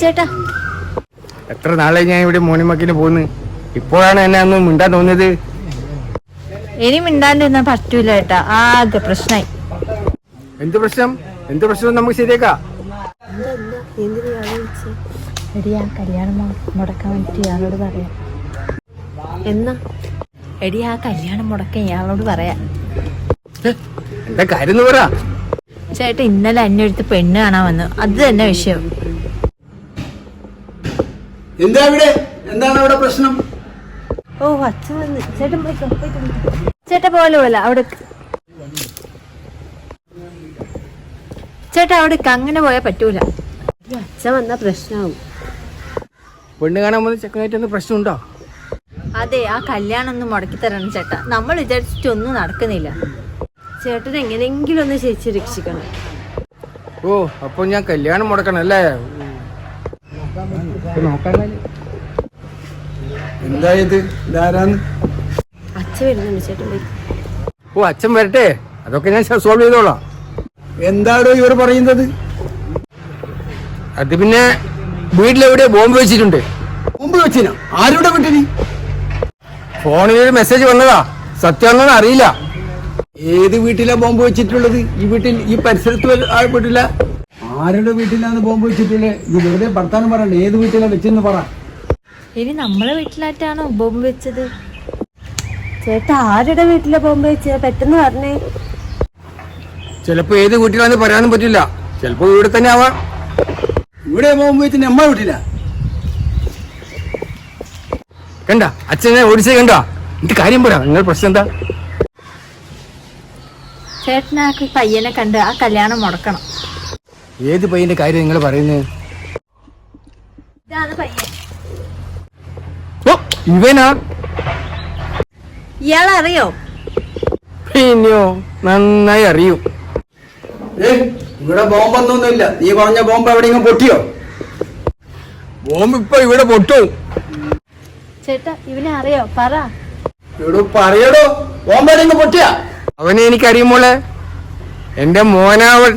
ചേട്ടാ. എത്ര നാളെ ഞാൻ ഇവിടെ മോണിമക്കിന് പോകുന്നു ഇപ്പോഴാണ് എന്നെ അന്ന് മിണ്ടാൻ തോന്നിയത്. ഇനി മിണ്ടാണ്ടിരുന്നാ പറ്റൂല ചേട്ടാ. ആകെ പ്രശ്നായി. എന്ത് പ്രശ്നം? എന്ത് പ്രശ്നം നമുക്ക് ശരിയാക്കാം? എടി ആ കല്യാണം മു- മുടക്കാൻ വേണ്ടിട്ട് ഇയാളോട് പറയാം. എന്നാ? എടി ആ കല്യാണം മുടക്കാൻ ഇയാളോട് പറയാം. എന്താ കാര്യം പറ. ചേട്ടാ ഇന്നലെ എന്നെ എടുത്ത് പെണ്ണ് കാണാൻ വന്നു. അത് തന്നെ വിഷയം. എന്താ ഇവിടെ? എന്താണ് അവിടെ പ്രശ്നം? ഓ അച്ഛൻ വന്ന്. ചേട്ടൻ പോയിക്കോ ചേട്ടൻ പോയിക്കോ. പോലെ പോലെ അവിടെ. ചേട്ടാ അവിടെ. അങ്ങനെ പോയാൽ പറ്റൂല. അച്ഛൻ വന്ന പ്രശ്നമാവും പെണ്ണ് കാണാൻ വന്ന ചെക്കനായിട്ട് പ്രശ്നമുണ്ടോ? അതെ ആ കല്യാണം ഒന്ന് മുടക്കി തരണം ചേട്ടാ. നമ്മൾ വിചാരിച്ചിട്ടൊന്നും നടക്കുന്നില്ല. ചേട്ടൻ എങ്ങനെയെങ്കിലും ഒന്ന് ചേച്ചി രക്ഷിക്കണം. ഓ അപ്പൊ ഞാൻ കല്യാണം മുടക്കണം അല്ലേ? നോക്കാൻ ഇതാരാന്ന് അച്ഛൻ വരുന്നുണ്ട് ചേട്ടൻ പോയി. ഓ അച്ഛൻ വരട്ടെ. അതൊക്കെ ഞാൻ സോൾവ് ചെയ്തോളാം. എന്താടോ ഇവർ പറയുന്നത്? അത് പിന്നെ വീട്ടിലെവിടെ ബോംബ് വെച്ചിട്ടുണ്ട്. ബോംബ് വെച്ചിനാ? ആരുടെ വീട്ടിന്? ഫോണിൽ ഒരു മെസ്സേജ് വന്നതാ. സത്യമാണെന്ന് അറിയില്ല. ഏത് വീട്ടിലാ ബോംബ് വെച്ചിട്ടുള്ളത്? ഈ വീട്ടിൽ ഈ പരിസരത്ത് വീട്ടില ആരുടെ വീട്ടിലാണ് ബോംബ് വെച്ചിട്ടുള്ളത് ഇത് വെറുതെ ഭർത്താനം പറയണ്ട. ഏത് വീട്ടിലാ വെച്ചെന്ന് പറ. ഇനി നമ്മളെ വീട്ടിലായിട്ടാണോ ബോംബ് വെച്ചത്? ചേട്ടാ ആരുടെ വീട്ടിലെ ബോംബ് വെച്ചത്? പെട്ടെന്ന് പറഞ്ഞേ. ചിലപ്പോ ഏത് വീട്ടിലാന്ന് പറയാനും പറ്റില്ല. ചിലപ്പോ ഇവിടെ തന്നെ ആവാം. ഇവിടെ ബോംബ് വെച്ചിട്ട് നമ്മളെ വീട്ടില. കണ്ട? അച്ഛനെ ഓടിച്ചേ കണ്ട? എന്റെ കാര്യം പറ നിങ്ങൾ പ്രശ്നം എന്താ? ചേട്ടനാക്ക് പയ്യനെ കണ്ട് ആ കല്യാണം മുടക്കണം. ഏത് പയ്യന്റെ കാര്യം നിങ്ങൾ പറയുന്നത് ഇവനാ? ഇയാളറിയോ? പിന്നെയോ? നന്നായി അറിയൂ. ഇവിടെ ബോംബൊന്നുമില്ല. നീ പറഞ്ഞ ബോംബ് എവിടെയെങ്കിലും പൊട്ടിയോ? ബോംബ് ഇപ്പൊ ഇവിടെ പൊട്ടും. ചേട്ടാ ഇവനെ അറിയോ? പറ. ഇവിടെ പറയടോ. ബോംബ് എവിടെയെങ്കിലും പൊട്ടിയാ? അവനെ എനിക്കറിയുമോളെ എന്റെ മോനാവൻ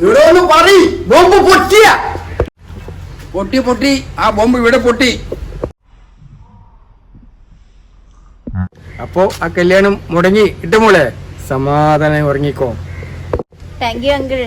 ഇവിടെ ഒന്ന് പറി ബോംബ് പൊട്ടിയ. പൊട്ടി പൊട്ടി. ആ ബോംബ് ഇവിടെ പൊട്ടി. അപ്പോ ആ കല്യാണം മുടങ്ങി. ഇട്ടുമോളെ സമാധാനം ഉറങ്ങിക്കോ. Thank you uncle